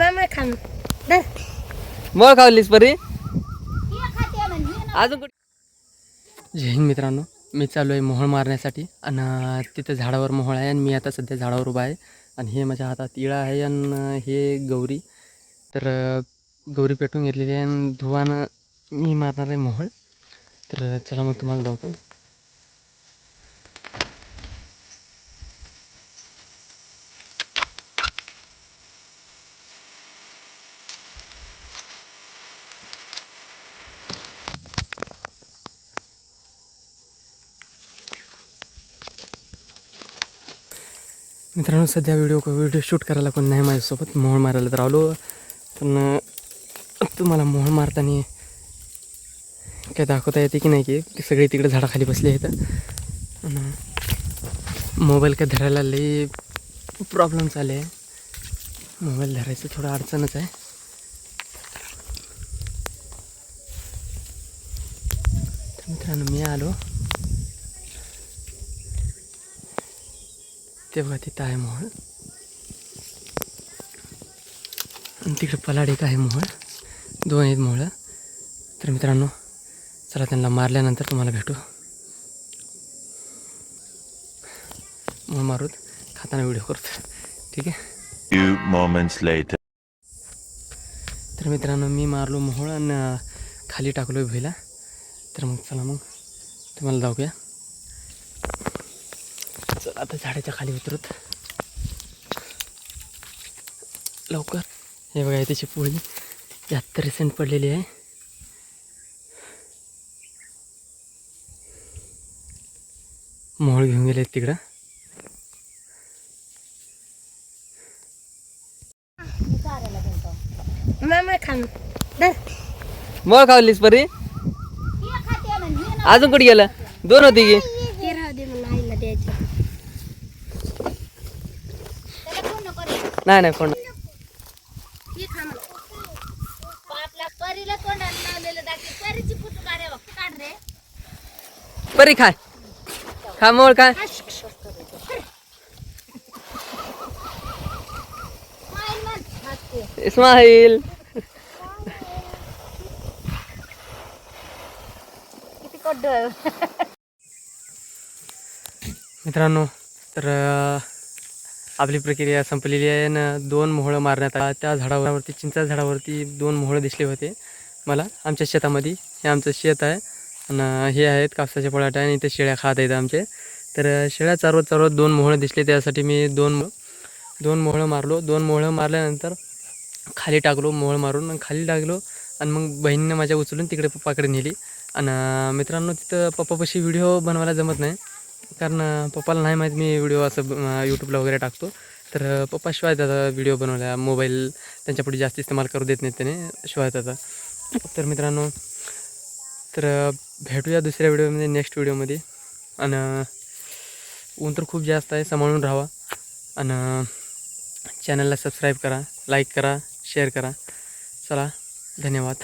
खाम धर मग खावलीस परी? अजून कुठे? जय हिंद मित्रांनो मी चालू आहे मोहोळ मारण्यासाठी आणि तिथं झाडावर मोहोळ आहे आणि मी आता सध्या झाडावर उभा आहे. आणि हे माझ्या हातात इळा आहे आणि हे गौरी. तर गौरी पेटून घेतलेली आहे आणि धुवानं मी मारणार आहे मोहोळ. तर चला मग तुम्हाला दाखवतो. मित्रांनो सध्या व्हिडिओ व्हिडिओ शूट करायला कोण नाही माझ्यासोबत. मोहळ मारायला तर आलो. पण तुम्हाला मोहळ मारताना काय दाखवता येते की नाही की ते सगळे तिकडे झाडाखाली बसले आहेत. आणि मोबाईल काय धरायला लई प्रॉब्लेम चालले आहे. मोबाईल धरायचं थोडं अडचणच आहे. तर मित्रांनो मी आलो. ते बघा तिथं आहे मोहळ. आणि तिकडे पलाड एक आहे मोहळ. दोन आहेत मोहळं. तर मित्रांनो चला त्यांना मारल्यानंतर तुम्हाला भेटू. मोहळ मारूत. खाताना व्हिडिओ करतो. ठीक आहे? Few moments later. तर मित्रांनो मी मारलो मोहोळ आणि खाली टाकलो भुईला. तर मग चला मग. तुम्हाला दाखवूया. चला आता झाडाच्या खाली उतरत. लवकर. हे बघा त्याची पोळी. यात तर रिसेंट पडलेली आहे. मोहोळ घेऊन गेले तिकडं. मग खावलीस परी? अजून कुठे गेलं? दोन होती की? बघ. काढ रे. परी खाय. खा मोळ काय इस्माईल. मित्रांनो तर आपली प्रक्रिया संपलेली आहे आणि दोन मोहळं मारण्यात आला त्या झाडावरती चिंचा झाडावरती दोन मोहळं दिसले होते. मला आमच्या शेतामध्ये हे आमचं शेत आहे. आणि हे आहेत कापसाचे पळाटे आणि इथे शेळ्या खात आहेत आमचे. तर शेळ्या चारवत चारवत दोन मोहळं दिसले. त्यासाठी मी दोन दोन मोहळं मारलो. दोन मोहळं मारल्यानंतर खाली टाकलो मोहळ मारून. खाली टाकलो आणि मग बहिणीनं माझ्या उचलून तिकडे पप्पाकडे नेली. आणि मित्रांनो तिथं पप्पापाशी व्हिडिओ बनवायला जमत नाही. कारण पप्पाला नाही माहीत मी व्हिडिओ असं यूट्यूबला वगैरे टाकतो. तर पप्पा शिवाय त्याचा व्हिडिओ बनवला मोबाईल त्यांच्यापुढे जास्त इस्तेमाल करू देत नाहीत त्याने शिवाय त्याचा तर मित्रांनो तर भेटूया दुसऱ्या व्हिडिओमध्ये नेक्स्ट व्हिडिओमध्ये. आणि ऊन तर खूप जास्त आहे सांभाळून राहा आणि चॅनलला सबस्क्राईब करा लाईक करा शेअर करा. चला धन्यवाद.